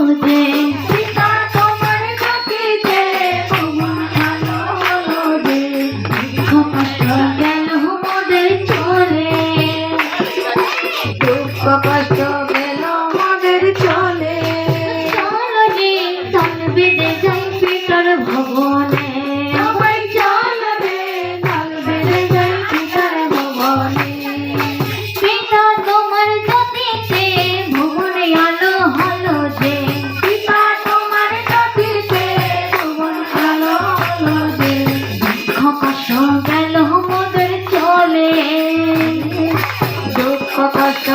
Everything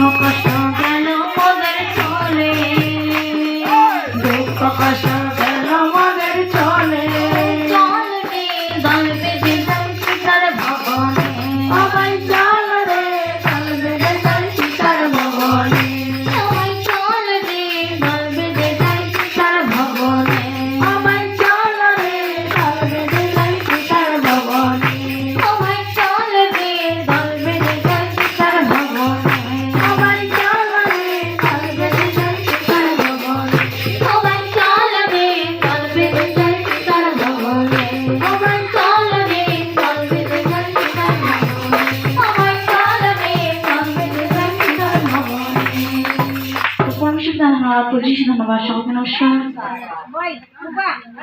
Tô gostando. na mga ko na siya. Boy, ano